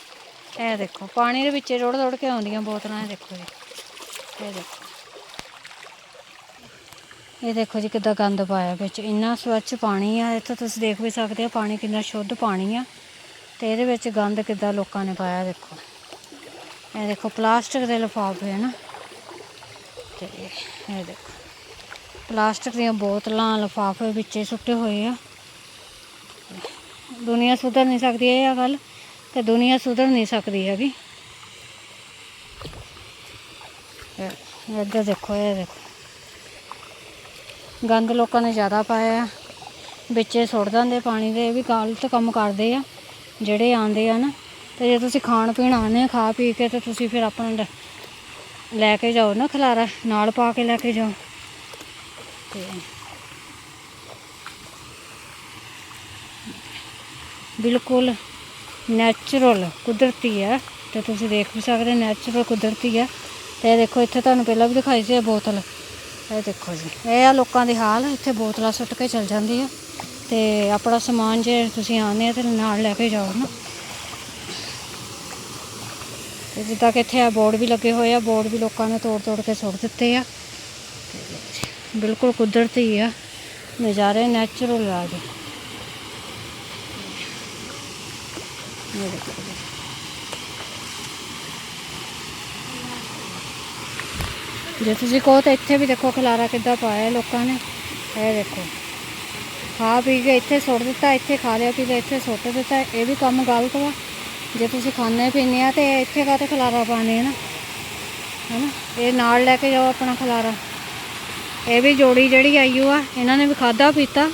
ਇਹ ਦੇਖੋ, ਪਾਣੀ ਦੇ ਵਿੱਚ ਰੋੜ ਰੋੜ ਕੇ ਆਉਂਦੀਆਂ ਬੋਤਲਾਂ, ਇਹ ਦੇਖੋ ਜੀ। ਇਹ ਦੇਖੋ। ਇਹ ਦੇਖੋ ਜੀ ਕਿੱਦਾਂ ਗੰਦ ਪਾਇਆ ਵਿੱਚ। ਇੰਨਾ ਸਵੱਛ ਪਾਣੀ ਆ, ਇੱਥੇ ਤੁਸੀਂ ਦੇਖ ਵੀ ਸਕਦੇ ਹੋ ਪਾਣੀ ਕਿੰਨਾ ਸ਼ੁੱਧ ਪਾਣੀ ਆ। ਤੇ ਇਹਦੇ ਵਿੱਚ ਗੰਦ ਕਿੱਦਾਂ ਲੋਕਾਂ ਨੇ ਪਾਇਆ, ਦੇਖੋ। ਇਹ ਦੇਖੋ, ਪਲਾਸਟਿਕ ਦੇ ਲਿਫਾਫੇ ਹੈ ਨਾ। ਤੇ ਇਹ ਦੇਖੋ, ਪਲਾਸਟਿਕ ਦੀਆਂ ਬੋਤਲਾਂ, ਲਿਫਾਫੇ ਵਿੱਚੇ ਸੁੱਟੇ ਹੋਏ ਆ। ਦੁਨੀਆ ਸੁਧਰ ਨਹੀਂ ਸਕਦੀ ਇਹ ਆ ਗੱਲ। ਤੇ ਦੁਨੀਆ ਸੁਧਰ ਨਹੀਂ ਸਕਦੀ ਹੈਗੀ। ਇਹ- ਇੱਧਰ ਦੇਖੋ, ਇਹ ਦੇਖੋ। ਗੰਦ ਲੋਕਾਂ ਨੇ ਜ਼ਿਆਦਾ ਪਾਇਆ ਵਿੱਚ ਸੁੱਟ ਦਿੰਦੇ ਪਾਣੀ ਦੇ, ਇਹ ਵੀ ਗਲਤ ਕੰਮ ਕਰਦੇ ਆ, ਜਿਹੜੇ ਆਂਦੇ ਆ ਨਾ। ਤੇ ਜੇ ਤੁਸੀਂ ਖਾਣ ਪੀਣ ਆਉਂਦੇ ਆ, ਖਾ ਪੀ ਕੇ ਤੇ ਤੁਸੀਂ ਫਿਰ ਆਪਣਾ ਲੈ ਕੇ ਜਾਓ ਨਾ ਖਲਾਰਾ, ਨਾਲ ਪਾ ਕੇ ਲੈ ਕੇ ਜਾਓ। ਤੇ ਬਿਲਕੁਲ ਨੈਚੁਰਲ ਕੁਦਰਤੀ ਆ। ਤੇ ਤੁਸੀਂ ਦੇਖ ਵੀ ਸਕਦੇ ਨੈਚੁਰਲ ਕੁਦਰਤੀ ਆ। ਤੇ ਇਹ ਦੇਖੋ, ਇੱਥੇ ਤੁਹਾਨੂੰ ਪਹਿਲਾਂ ਵੀ ਦਿਖਾਈ ਸੀ ਇਹ ਬੋਤਲ। ਇਹ ਦੇਖੋ ਜੀ, ਇਹ ਆ ਲੋਕਾਂ ਦੇ ਹਾਲ। ਇੱਥੇ ਬੋਤਲਾਂ ਸੁੱਟ ਕੇ ਚਲ ਜਾਂਦੀ ਆ। ਤੇ ਆਪਣਾ ਸਮਾਨ ਜੇ ਤੁਸੀਂ ਆਉਂਦੇ ਆ ਤੇ ਨਾਲ ਲੈ ਕੇ ਜਾਓ ਨਾ। ਤੇ ਜਿੱਦਾਂ ਕਿ ਇੱਥੇ ਆ ਬੋਰਡ ਵੀ ਲੱਗੇ ਹੋਏ ਆ। ਬੋਰਡ ਵੀ ਲੋਕਾਂ ਨੇ ਤੋੜ ਤੋੜ ਕੇ ਸੁੱਟ ਦਿੱਤੇ ਆ। ਬਿਲਕੁਲ ਕੁਦਰਤੀ ਆ। ਨਜ਼ਾਰੇ ਨੈਚੁਰਲ ਆ ਜੀ। ਇਹ ਦੇਖੋ ਜੇ ਤੁਸੀਂ ਕਹੋ ਤਾਂ ਇੱਥੇ ਵੀ ਦੇਖੋ ਖਲਾਰਾ ਕਿੱਦਾਂ ਪਾਇਆ ਲੋਕਾਂ ਨੇ। ਇਹ ਦੇਖੋ। ਖਾ ਪੀ ਕੇ ਇੱਥੇ ਸੁੱਟ ਦਿੱਤਾ, ਇੱਥੇ ਖਾ ਲਿਆ ਪੀ ਲਿਆ ਇੱਥੇ ਸੁੱਟ ਦਿੱਤਾ, ਇਹ ਵੀ ਕੰਮ ਗਲਤ ਵਾ। ਜੇ ਤੁਸੀਂ ਖਾਣੇ ਪੀਂਦੇ ਆ ਤੇ ਇੱਥੇ ਕਾ ਕਾਹਤੇ ਖਲਾਰਾ ਪਾਣੇ ਨਾ? ਹੈਨਾ? ਇਹ ਨਾਲ ਲੈ ਕੇ ਜਾਓ ਆਪਣਾ ਖਲਾਰਾ। ਇਹ ਵੀ ਜੋੜੀ ਜਿਹੜੀ ਆਈ ਓ ਆ ਇਹਨਾਂ ਨੇ ਵੀ ਖਾਦਾ ਪੀਤਾ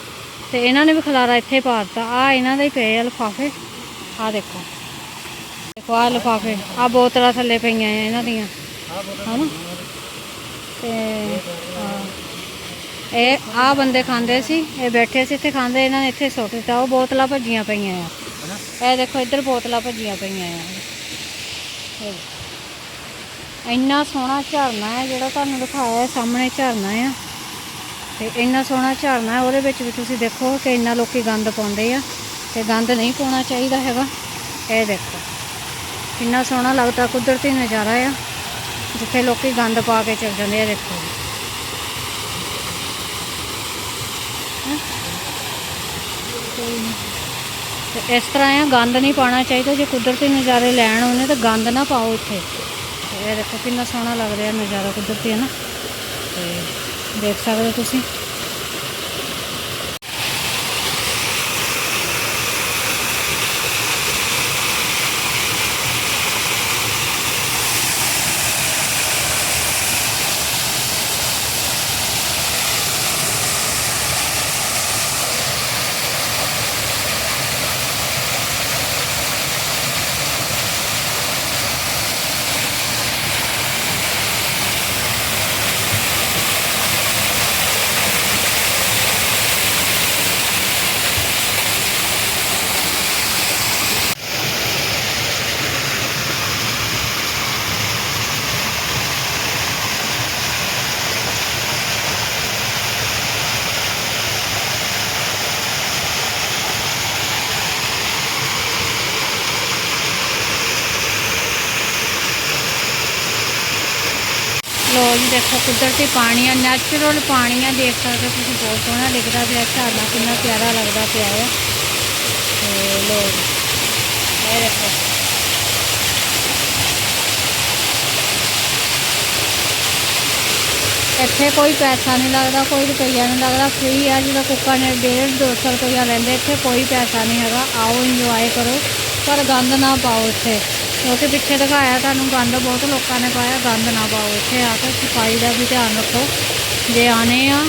ਤੇ ਇਹਨਾਂ ਨੇ ਵੀ ਖਲਾਰਾ ਇੱਥੇ ਪਾ ਦਿੱਤਾ। ਆ ਇਹਨਾਂ ਦੇ ਹੀ ਪਏ ਆ ਲਿਫਾਫੇ। ਆ ਦੇਖੋ। ਦੇਖੋ ਆ ਲਿਫਾਫੇ। ਆ ਬੋਤਲਾਂ ਥੱਲੇ ਪਈਆਂ ਆ ਇਹਨਾਂ ਦੀਆਂ। ਹਨਾ? ਤੇ। ਇਹ ਆ ਬੰਦੇ ਖਾਂਦੇ ਸੀ ਇਹ ਬੈਠੇ ਸੀ ਇੱਥੇ ਖਾਂਦੇ ਇਹਨਾਂ ਨੇ ਇੱਥੇ ਸੁੱਟ ਦਿੱਤਾ। ਉਹ ਬੋਤਲਾਂ ਭੱਜੀਆਂ ਪਈਆਂ ਆ। ਇਹ ਦੇਖੋ ਇੱਧਰ ਬੋਤਲਾਂ ਭੱਜੀਆਂ ਪਈਆਂ ਆ। ਇੰਨਾ ਸੋਹਣਾ ਝਰਨਾ ਹੈ ਜਿਹੜਾ ਤੁਹਾਨੂੰ ਦਿਖਾਇਆ ਸਾਹਮਣੇ ਝਰਨਾ ਆ। ਤੇ ਇੰਨਾ ਸੋਹਣਾ ਝਰਨਾ ਉਹਦੇ ਵਿੱਚ ਵੀ ਤੁਸੀਂ ਦੇਖੋ ਕਿ ਇੰਨਾ ਲੋਕੀ ਗੰਦ ਪਾਉਂਦੇ ਆ। ਤੇ ਗੰਦ ਨਹੀਂ ਪਾਉਣਾ ਚਾਹੀਦਾ ਹੈਗਾ। ਇਹ ਦੇਖੋ, ਕਿੰਨਾ ਸੋਹਣਾ ਲੱਗਦਾ ਕੁਦਰਤੀ ਨਜ਼ਾਰਾ ਆ, ਜਿੱਥੇ ਲੋਕੀ ਗੰਦ ਪਾ ਕੇ ਚਲ ਜਾਂਦੇ ਆ, ਦੇਖੋ। ਹੈਂ? ਤੇ ਇਸ ਤਰ੍ਹਾਂ ਆ, ਗੰਦ ਨਹੀਂ ਪਾਉਣਾ ਚਾਹੀਦਾ, ਜੇ ਕੁਦਰਤੀ ਨਜ਼ਾਰੇ ਲੈਣ ਆਉਨੇ ਤਾਂ ਗੰਦ ਨਾ ਪਾਓ ਇੱਥੇ ਇਹ ਦੇਖੋ, ਕਿੰਨਾ ਸੋਹਣਾ ਲੱਗ ਰਿਹਾ ਨਜ਼ਾਰਾ ਕੁਦਰਤੀ, ਹੈ ਨਾ? ਤੇ ਦੇਖ ਸਕਦੇ ਹੋ ਤੁਸੀਂ ਲੋ ਜੀ ਦੇਖੋ ਕੁਦਰਤੀ ਪਾਣੀ ਆ ਨੈਚੁਰਲ ਪਾਣੀ ਆ ਦੇਖ ਸਕਦੇ ਹੋ ਤੁਸੀਂ, ਬਹੁਤ ਸੋਹਣਾ ਦਿਖਦਾ ਪਿਆ ਝਰਨਾ ਕਿੰਨਾ ਪਿਆਰਾ ਲੱਗਦਾ ਪਿਆ ਹੈ। ਤੇ ਲੋ ਇਹ ਦੇਖੋ। ਇੱਥੇ ਕੋਈ ਪੈਸਾ ਨਹੀਂ ਲੱਗਦਾ, ਕੋਈ ਰੁਪਈਆ ਨਹੀਂ ਲੱਗਦਾ ਫ੍ਰੀ ਆ ਜਿਹੜਾ ਕੁੱਕਾ ਨੇ 1.5 200 ਰੁਪਈਆ ਲੈਂਦੇ, ਇੱਥੇ ਕੋਈ ਪੈਸਾ ਨਹੀਂ ਹੈਗਾ, ਆਓ ਇੰਜੋਏ ਕਰੋ, ਪਰ ਗੰਦ ਨਾ ਪਾਓ ਇੱਥੇ। ਕਿਉਂਕਿ ਪਿੱਛੇ ਦਿਖਾਇਆ ਤੁਹਾਨੂੰ ਗੰਦ, ਬਹੁਤ ਲੋਕਾਂ ਨੇ ਪਾਇਆ, ਗੰਦ ਨਾ ਪਾਓ ਇੱਥੇ ਆ ਕੇ। ਸਫ਼ਾਈ ਦਾ ਵੀ ਧਿਆਨ ਰੱਖੋ। ਜੇ ਆਨੇ ਆ,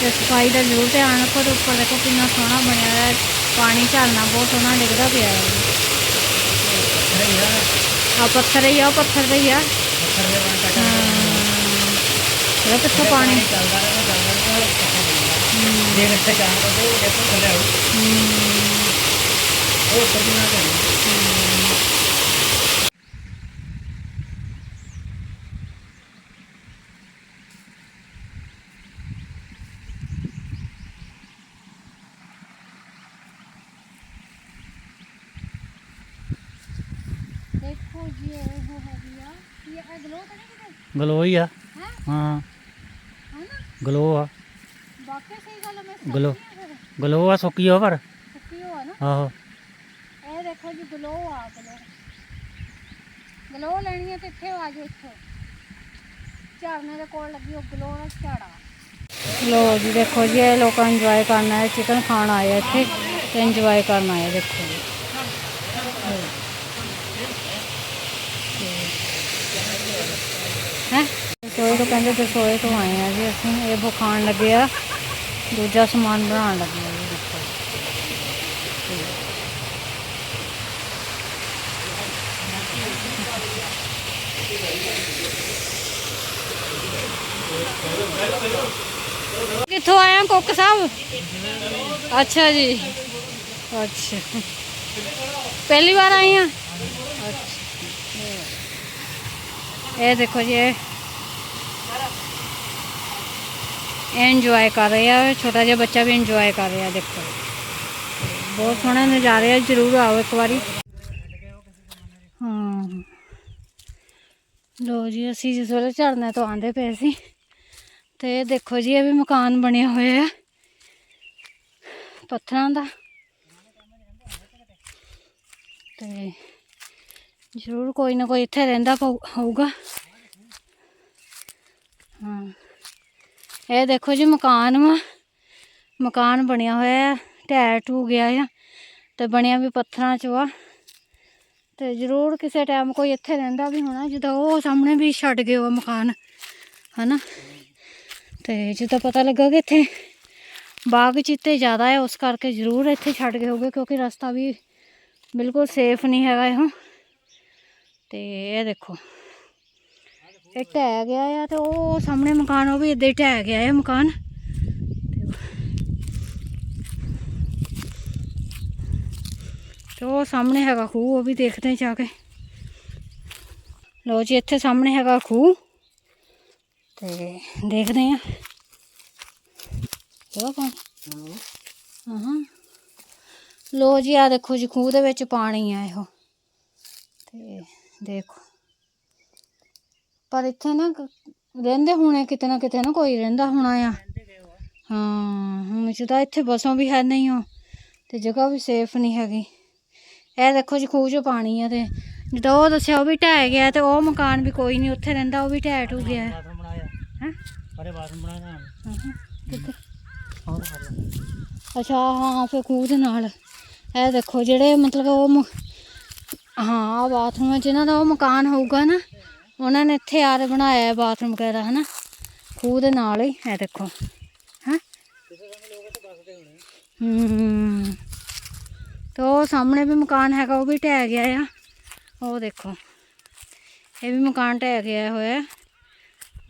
ਤੇ ਸਫ਼ਾਈ ਦਾ ਜ਼ਰੂਰ ਧਿਆਨ ਰੱਖੋ, ਤੇ ਉੱਪਰ ਦੇਖੋ ਕਿੰਨਾ ਸੋਹਣਾ ਬਣਿਆ ਹੋਇਆ ਪਾਣੀ ਝਰਨਾ ਬਹੁਤ ਸੋਹਣਾ ਡਿੱਗਦਾ ਪਿਆ ਹੈ। ਆ ਪੱਥਰ ਹੀ ਆ ਉਹ ਪੱਥਰ ਦਾ ਹੀ ਆ। ਹਾਂ। ਇਹ ਪਿੱਛੋਂ ਪਾਣੀ? ਦੇਖੋ ਜੀ ਇਹ ਹੋ ਹੈਗੀ ਆ। ਇਹ ਗਲੋ ਤਾਂ ਨਹੀਂ ਕਿਤੇ? ਗਲੋ ਹੀ ਆ। ਹੈ? ਹਾਂ। ਹਨਾ? ਗਲੋ ਆ। ਵਾਕਿਆ ਸਹੀ ਗੱਲ ਆ, ਮੈਂ ਗਲੋ। ਸੱਚੀ ਆ ਫਿਰ। ਗਲੋ ਆ ਸੁੱਕੀ ਆ ਪਰ। ਸੁੱਕੀ ਹੋਆ ਨਾ? ਆਹੋ। ਇਹ ਦੇਖੋ ਜੀ ਗਲੋ ਆ ਗਲੋ ਗਲੋ ਲੈਣੀ ਹੈ ਤੇ ਇੱਥੇ ਆ ਜਾਓ ਇੱਥੇ। ਝਰਨੇ ਦੇ ਕੋਲ ਲੱਗੀ ਉਹ ਗਲੋ ਦਾ ਝਾੜਾ। ਲੋ ਜੀ ਦੇਖੋ ਜੀ ਇਹ ਲੋਕਾਂ ਇੰਜੋਏ ਕਰਨ ਆਏ ਚਿਕਨ ਖਾਣ ਆਏ ਆ ਇੱਥੇ ਤੇ ਇੰਜੋਏ ਕਰਨ ਆਏ ਆ, ਦੇਖੋ ਜੀ ਹੈ ਰਸੋਈ ਤੋਂ ਕਹਿੰਦੇ ਰਸੋਈ ਤੋਂ ਆਏ ਆ ਜੀ ਅਸੀਂ। ਇਹ ਬੋ ਖਾਣ ਲੱਗੇ ਆ। ਦੂਜਾ ਸਮਾਨ ਬਣਾਉਣ ਲੱਗੇ ਆ ਜੀ। ਦੇਖੋ ਕਿੱਥੋਂ ਆਏ ਆ ਕੁੱਕ ਸਾਹਿਬ? ਅੱਛਾ ਜੀ। ਅੱਛਾ। ਪਹਿਲੀ ਵਾਰ ਆਏ ਆ? ਅੱਛਾ। ਇਹ ਦੇਖੋ ਜੀ ਇਹ ਇਹ ਇੰਜੋਏ ਕਰ ਰਹੇ ਆ ਛੋਟਾ ਜਿਹਾ ਬੱਚਾ ਵੀ ਇੰਜੋਏ ਕਰ ਰਿਹਾ ਦੇਖੋ। ਬਹੁਤ ਸੋਹਣਾ ਨਜ਼ਾਰਾ ਹੈ ਜਰੂਰ ਆਓ ਇੱਕ ਵਾਰੀ। ਹਾਂ। ਲੋ ਜੀ, ਅਸੀਂ ਜਿਸ ਵੇਲੇ ਝਰਨੇ ਤੋਂ ਆਂਦੇ ਪਏ ਸੀ, ਤੇ ਦੇਖੋ ਜੀ, ਇਹ ਵੀ ਮਕਾਨ ਬਣਿਆ ਹੋਇਆ ਹੈ। ਪੱਥਰਾਂ ਦਾ। ਤੇ ਜ਼ਰੂਰ ਕੋਈ ਨਾ ਕੋਈ ਇੱਥੇ ਰਹਿੰਦਾ ਪਊ- ਹੋਊਗਾ। ਹਾਂ। ਇਹ ਦੇਖੋ ਜੀ ਮਕਾਨ ਵਾ। ਮਕਾਨ ਬਣਿਆ ਹੋਇਆ ਹੈ ਢਹਿ ਢੂ ਗਿਆ ਆ ਤੇ ਬਣਿਆ ਵੀ ਪੱਥਰਾਂ 'ਚ ਵਾ। ਤੇ ਜ਼ਰੂਰ ਕਿਸੇ ਟਾਈਮ ਕੋਈ ਇੱਥੇ ਰਹਿੰਦਾ ਵੀ ਹੋਣਾ, ਜਿੱਦਾਂ ਉਹ ਸਾਹਮਣੇ ਵੀ ਛੱਡ ਗਏ ਉਹ ਮਕਾਨ, ਹਨਾ? ਤੇ ਜਿੱਦਾਂ ਪਤਾ ਲੱਗਾ ਕਿ ਇੱਥੇ ਬਾਗ ਚੀਤੇ ਜ਼ਿਆਦਾ ਹੈ ਉਸ ਕਰਕੇ ਜ਼ਰੂਰ ਇੱਥੇ ਛੱਡ ਗਏ ਹੋਗੇ, ਕਿਉਂਕਿ ਰਸਤਾ ਵੀ ਬਿਲਕੁਲ ਸੇਫ ਨਹੀਂ ਹੈਗਾ ਇਹੋ। ਤੇ ਇਹ ਦੇਖੋ। ਇਹ ਢਹਿ ਗਿਆ ਆ ਤੇ ਉਹ ਸਾਹਮਣੇ ਮਕਾਨ, ਉਹ ਵੀ ਇੱਦਾਂ ਹੀ ਢਹਿ ਗਿਆ ਹੈ ਮਕਾਨ। ਤੇ ਉਹ ਸਾਹਮਣੇ ਹੈਗਾ ਖੂਹ, ਉਹ ਵੀ ਦੇਖਦੇ ਹਾਂ ਜਾ ਕੇ। ਲੋ ਜੀ, ਇੱਥੇ ਸਾਹਮਣੇ ਹੈਗਾ ਖੂਹ। ਤੇ ਦੇਖਦੇ ਆ ਉਹ ਕੌਣ? ਹਾਂ ਲੋ ਜੀ ਆ ਦੇਖੋ ਜੀ, ਖੂਹ ਦੇ ਵਿੱਚ ਪਾਣੀ ਆ ਇਹੋ। ਤੇ ਦੇਖੋ। ਪਰ ਇੱਥੇ ਨਾ ਕ- ਰਹਿੰਦੇ ਹੋਣੇ ਕਿਤੇ ਨਾ ਕਿਤੇ ਨਾ ਕੋਈ ਰਹਿੰਦਾ ਹੋਣਾ ਆ। ਹਾਂ ਹੁਣ ਜਿੱਦਾਂ ਇੱਥੇ ਬੱਸਾਂ ਵੀ ਹੈ ਨਹੀਂ ਹੋ ਤੇ ਜਗ੍ਹਾ ਵੀ ਸੇਫ ਨਹੀਂ ਹੈਗੀ। ਇਹ ਦੇਖੋ ਜੀ ਖੂਹ 'ਚ ਪਾਣੀ ਆ ਤੇ ਜਿੱਦਾਂ ਉਹ ਦੱਸਿਆ ਉਹ ਵੀ ਢਹਿ ਗਿਆ ਤੇ ਉਹ ਮਕਾਨ ਵੀ ਕੋਈ ਨਹੀਂ ਉੱਥੇ ਰਹਿੰਦਾ ਉਹ ਵੀ ਢਹਿ ਢੂ ਗਿਆ। ਹੈ ਬਾਥਰੂਮ ਬਣਾਇਆ। ਹੈਂ? ਅਰੇ ਬਾਥਰੂਮ ਬਣਾਇਆ ਨਾ ਹਾਂ ਕਿੱਥੇ? ਹੋਰ ਕਰ ਲਓ। ਅੱਛਾ ਹਾਂ ਫਿਰ ਖੂਹ ਦੇ ਨਾਲ। ਇਹ ਦੇਖੋ ਜਿਹੜੇ ਮਤਲਬ ਉਹ ਮ- ਹਾਂ ਬਾਥਰੂਮ ਹੈ ਜਿਨ੍ਹਾਂ ਦਾ ਉਹ ਮਕਾਨ ਹੋਊਗਾ ਨਾ ਉਹਨਾਂ ਨੇ ਇੱਥੇ ਯਾਰ ਬਣਾਇਆ ਹੈ ਬਾਥਰੂਮ ਵਗੈਰਾ, ਹਨਾ? ਖੂਹ ਦੇ ਨਾਲ ਹੀ, ਇਹ ਦੇਖੋ, ਹੈ? ਹੂੰ। ਤੇ ਉਹ ਸਾਹਮਣੇ ਵੀ ਮਕਾਨ ਹੈਗਾ, ਉਹ ਵੀ ਢਹਿ ਗਿਆ ਆ। ਉਹ ਦੇਖੋ, ਇਹ ਵੀ ਮਕਾਨ ਢਹਿ ਗਿਆ ਹੋਇਆ। ਹੈ।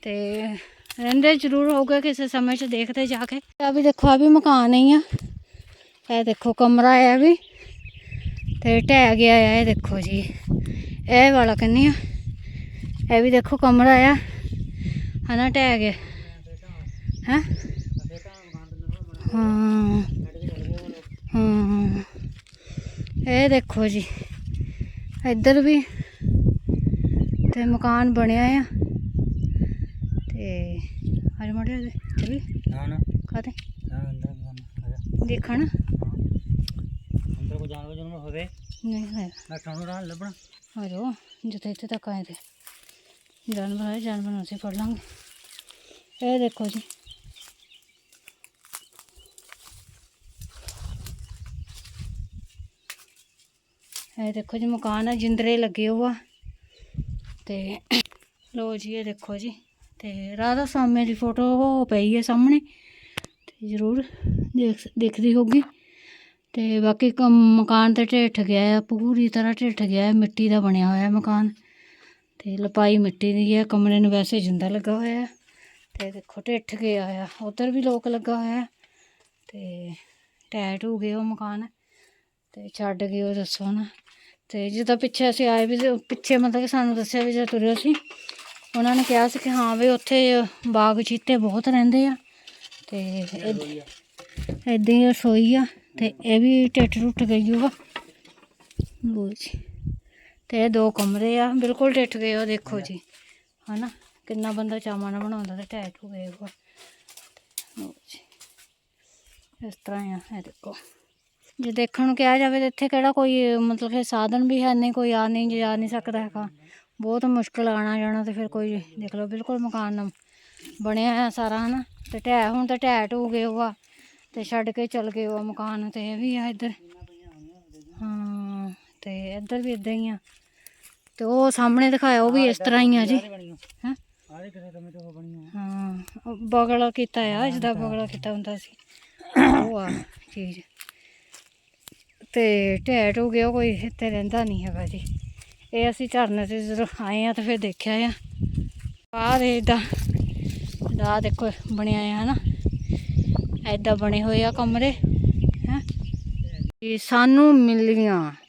ਤੇ ਰਹਿੰਦੇ ਜ਼ਰੂਰ ਹੋਊਗਾ ਕਿਸੇ ਸਮੇਂ 'ਚ ਦੇਖਦੇ ਜਾ ਕੇ। ਆ ਵੀ ਦੇਖੋ ਆ ਵੀ ਮਕਾਨ ਹੀ ਆ। ਇਹ ਦੇਖੋ, ਕਮਰਾ ਆ ਵੀ। ਤੇ ਢਹਿ ਗਿਆ ਆ, ਇਹ ਦੇਖੋ ਜੀ। ਇਹ ਵਾਲਾ ਕੰਨੀ ਆ? ਇਹ ਵੀ ਦੇਖੋ ਕਮਰਾ ਆ। ਹਨਾ ਗਿਆ ਹੈ? ਹਾਂ। ਹਾਂ। ਇਹ ਦੇਖੋ ਜੀ। ਇੱਧਰ ਵੀ ਤੇ ਮਕਾਨ ਬਣਿਆ ਆ। ਤੇ ਹਰ ਮੜੇ ਚਲੀ ਨਾ ਨਾ। ਜਾਣਾ। ਦੇਖਣ। ਅੰਦਰ ਕੋ ਜਾਣੋ ਜਨਮ ਹੋਵੇ। ਨਹੀਂ ਹੈ ਨਾ ਸਾਨੂੰ ਰਾਹ ਲੱਭਣਾ। ਜਾਓ ਜਿੱਥੇ ਇੱਥੇ ਤੱਕ ਆਏ ਤੇ। ਜਾਨਵਰ ਹੈ, ਜਾਨਵਰ ਨੂੰ ਅਸੀਂ ਫੜ ਲਾਂਗੇ। ਇਹ ਦੇਖੋ ਜੀ। ਇਹ ਦੇਖੋ ਜੀ, ਮਕਾਨ ਆ ਜਿੰਦਰੇ ਲੱਗੇ ਹੋਆ ਤੇ ਲੋ ਜੀ, ਇਹ ਦੇਖੋ ਜੀ। ਤੇ ਰਾਧਾ ਸਾਮੇ ਦੀ ਫੋਟੋ ਪਈ ਹੈ ਸਾਹਮਣੇ। ਤੇ ਜ਼ਰੂਰ ਦੇਖ, ਦੇਖਦੀ ਹੋਗੀ ਤੇ ਬਾਕੀ ਕੰਮ ਮਕਾਨ ਤੇ ਢਿੱਠ ਗਿਆ ਹੈ ਪੂਰੀ ਤਰ੍ਹਾਂ ਢਿੱਠ ਗਿਆ ਹੈ ਮਿੱਟੀ ਦਾ ਬਣਿਆ ਹੋਇਆ ਮਕਾਨ। ਤੇ ਲਪਾਈ ਮਿੱਟੀ ਦੀ ਹੈ, ਕਮਰੇ ਨੂੰ ਵੈਸੇ ਜਿੰਦਾ ਲੱਗਾ ਹੋਇਆ ਹੈ। ਤੇ ਦੇਖੋ, ਢਿੱਠ ਗਿਆ ਆ ਉਧਰ ਵੀ ਲੋਕ ਲੱਗਾ ਹੋਇਆ ਹੈ। ਤੇ ਟੈਟ ਹੋ ਗਏ ਉਹ ਮਕਾਨ। ਤੇ ਛੱਡ ਗਏ ਉਹ ਦੱਸੋ ਨਾ। ਤੇ ਜਿੱਦਾਂ ਪਿੱਛੇ ਅਸੀਂ ਆਏ ਵੀ ਪਿੱਛੇ ਮਤਲਬ ਕਿ ਸਾਨੂੰ ਦੱਸਿਆ ਵੀ ਜਦੋਂ ਤੁਰੇ ਸੀ, ਉਹਨਾਂ ਨੇ ਕਿਹਾ ਸੀ ਕਿ ਹਾਂ ਵੀ ਉੱਥੇ ਬਾਗ ਚੀਤੇ ਬਹੁਤ ਰਹਿੰਦੇ ਆ। ਤੇ ਇਦਾਂ ਹੀ ਰਸੋਈ ਆ। ਤੇ ਇਹ ਵੀ ਟਿੱਟ ਟੁੱਟ ਗਈ ਹੋਗਾ ਲੋ ਜੀ। ਤੇ ਇਹ ਦੋ ਕਮਰੇ ਆ, ਬਿਲਕੁਲ ਟਿੱਠ ਗਏ ਉਹ ਦੇਖੋ ਜੀ। ਹਨਾ? ਕਿੰਨਾ ਬੰਦਾ ਚਾਵਾਂ ਨਾਲ ਬਣਾਉਂਦਾ ਤੇ ਟੈਟ ਹੋ ਗਏ ਹੋਗਾ ਇਸ ਤਰ੍ਹਾਂ ਆ, ਇਹ ਦੇਖੋ। ਜੇ ਦੇਖਣ ਨੂੰ ਕਿਹਾ ਜਾਵੇ ਤਾਂ ਇੱਥੇ ਕਿਹੜਾ ਕੋਈ, ਮਤਲਬ ਕਿ ਸਾਧਨ ਵੀ ਹੈ ਨਹੀਂ, ਕੋਈ ਆ ਨਹੀਂ, ਜਾ ਨਹੀਂ ਸਕਦਾ ਹੈਗਾ। ਬਹੁਤ ਮੁਸ਼ਕਲ ਆਣਾ ਜਾਣਾ ਤੇ ਫਿਰ ਕੋਈ ਦੇਖ ਲਓ, ਬਿਲਕੁਲ ਮਕਾਨ ਬਣਿਆ ਹੈ ਸਾਰਾ, ਹਨਾ? ਤੇ ਢਹਿ ਹੁਣ ਤਾਂ ਟੈਟ ਹੋ ਗਏ ਉਹ ਆ, ਤੇ ਛੱਡ ਕੇ ਚਲ ਗਏ ਉਹ ਮਕਾਨ ਤੇ, ਇਹ ਵੀ ਆ ਇੱਧਰ। ਹਾਂ। ਤੇ ਇੱਧਰ ਵੀ ਇਦਾਂ ਹੀ ਆ। ਤੇ ਉਹ ਸਾਹਮਣੇ ਦਿਖਾਇਆ ਉਹ ਵੀ ਇਸ ਤਰ੍ਹਾਂ ਹੀ ਆ ਜੀ। ਹੈਂ? ਆਰੇ ਕਿਸੇ ਕਮੇ ਤੋਂ ਬਣੀਆਂ ਹਾਂ ਬਗਲ ਕੀਤਾ ਆ ਜਿਹਦਾ ਬਗਲ ਕੀਤਾ ਹੁੰਦਾ ਸੀ। ਉਹ ਆ ਚੀਜ਼। ਤੇ ਢਹਿ ਹੋ ਗਿਆ ਕੋਈ ਇੱਥੇ ਰਹਿੰਦਾ ਨਹੀਂ ਹੈਗਾ ਜੀ। ਇਹ ਅਸੀਂ ਝਰਨੇ ਤੇ ਜਦੋਂ ਆਏ ਆ ਤਾਂ ਫਿਰ ਦੇਖਿਆ ਆ। ਦੇ ਇਦਾਂ ਦਾ ਦੇਖੋ ਬਣਿਆ ਆ ਹਨਾ। ਐਦਾਂ ਬਣੇ ਹੋਏ ਆ ਕਮਰੇ ਹੈ। ਸਾਨੂੰ ਮਿਲੀਆਂ।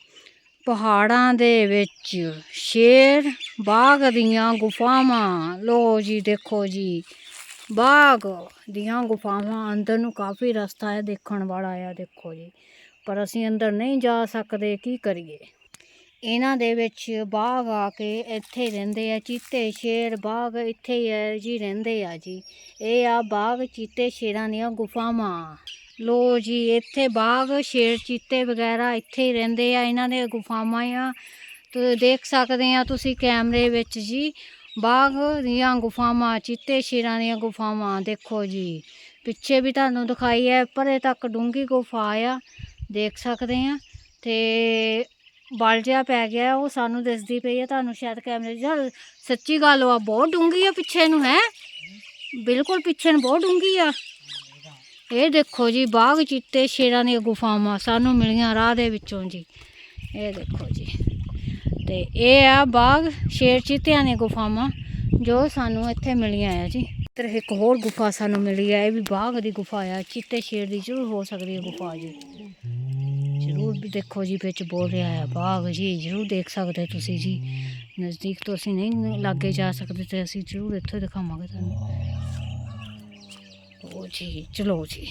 ਪਹਾੜਾਂ ਦੇ ਵਿੱਚ ਸ਼ੇਰ ਬਾਗ ਦੀਆਂ ਗੁਫਾਵਾਂ। ਲੋ ਜੀ, ਦੇਖੋ ਜੀ, ਬਾਗ ਦੀਆਂ ਗੁਫਾਵਾਂ। ਅੰਦਰ ਨੂੰ ਕਾਫੀ ਰਸਤਾ ਹੈ, ਦੇਖਣ ਵਾਲਾ ਆ, ਦੇਖੋ ਜੀ। ਪਰ ਅਸੀਂ ਅੰਦਰ ਨਹੀਂ ਜਾ ਸਕਦੇ, ਕੀ ਕਰੀਏ? ਇਹਨਾਂ ਦੇ ਵਿੱਚ ਬਾਗ ਆ ਕੇ ਇੱਥੇ ਰਹਿੰਦੇ ਆ। ਚੀਤੇ ਸ਼ੇਰ ਬਾਗ ਇੱਥੇ ਹੀ ਹੈ ਜੀ, ਰਹਿੰਦੇ ਆ ਜੀ। ਇਹ ਆ ਬਾਗ ਚੀਤੇ ਸ਼ੇਰਾਂ ਦੀਆਂ ਗੁਫਾਵਾਂ। ਲੋ ਜੀ, ਇੱਥੇ ਬਾਗ, ਸ਼ੇਰ ਚੀਤੇ ਵਗੈਰਾ ਇੱਥੇ ਹੀ ਰਹਿੰਦੇ ਆ, ਇਹਨਾਂ ਦੀਆਂ ਗੁਫਾਵਾਂ ਆ। ਤੁਸੀਂ ਦੇਖ ਸਕਦੇ ਆ ਤੁਸੀਂ ਕੈਮਰੇ ਵਿੱਚ ਜੀ, ਬਾਗ ਦੀਆਂ ਗੁਫਾਵਾਂ, ਚੀਤੇ ਸ਼ੇਰਾਂ ਦੀਆਂ ਗੁਫਾਵਾਂ, ਦੇਖੋ ਜੀ। ਪਿੱਛੇ ਵੀ ਤੁਹਾਨੂੰ ਦਿਖਾਈ ਹੈ ਪਰੇ ਤੱਕ ਡੂੰਗੀ ਗੁਫਾ ਆ, ਦੇਖ ਸਕਦੇ ਆ। ਤੇ ਬਲ ਜਿਹਾ ਪੈ ਗਿਆ, ਉਹ ਸਾਨੂੰ ਦਿਸਦੀ ਪਈ ਹੈ ਤੁਹਾਨੂੰ ਸ਼ਾਇਦ ਕੈਮਰੇ 'ਚ ਸੱਚੀ ਗੱਲ ਆ ਬਹੁਤ ਡੂੰਗੀ ਆ ਪਿੱਛੇ ਨੂੰ, ਹੈ? ਬਿਲਕੁਲ ਪਿੱਛੇ ਨੂੰ ਬਹੁਤ ਡੂੰਗੀ ਆ। ਇਹ ਦੇਖੋ ਜੀ, ਬਾਗ ਚੀਤੇ ਸ਼ੇਰਾਂ ਦੀਆਂ ਗੁਫਾਵਾਂ ਸਾਨੂੰ ਮਿਲੀਆਂ ਰਾਹ ਦੇ ਵਿੱਚੋਂ ਜੀ। ਇਹ ਦੇਖੋ ਜੀ। ਤੇ ਇਹ ਆ ਬਾਗ ਸ਼ੇਰ ਚੀਤਿਆਂ ਦੀਆਂ ਗੁਫਾਵਾਂ ਜੋ ਸਾਨੂੰ ਇੱਥੇ ਮਿਲੀਆਂ ਆ ਜੀ। ਇੱਧਰ ਇੱਕ ਹੋਰ ਗੁਫਾ ਸਾਨੂੰ ਮਿਲੀ ਆ, ਇਹ ਵੀ ਬਾਗ ਦੀ ਗੁਫਾ ਆ। ਚੀਤੇ ਸ਼ੇਰ ਦੀ ਜ਼ਰੂਰ ਹੋ ਸਕਦੀ ਹੈ ਗੁਫਾ ਜੀ। ਜ਼ਰੂਰ ਵੀ ਦੇਖੋ ਜੀ, ਵਿੱਚ ਬੋਲ ਰਿਹਾ ਹੈ ਬਾਗ ਜੀ, ਜ਼ਰੂਰ ਦੇਖ ਸਕਦੇ ਤੁਸੀਂ ਜੀ। ਨਜ਼ਦੀਕ ਤੋਂ ਅਸੀਂ ਨਹੀਂ ਲਾਗੇ ਜਾ ਸਕਦੇ ਤੇ ਅਸੀਂ ਜ਼ਰੂਰ ਇੱਥੋਂ ਦਿਖਾਵਾਂਗੇ ਤੁਹਾਨੂੰ। ਉਹ ਜੀ ਚਲੋ ਜੀ।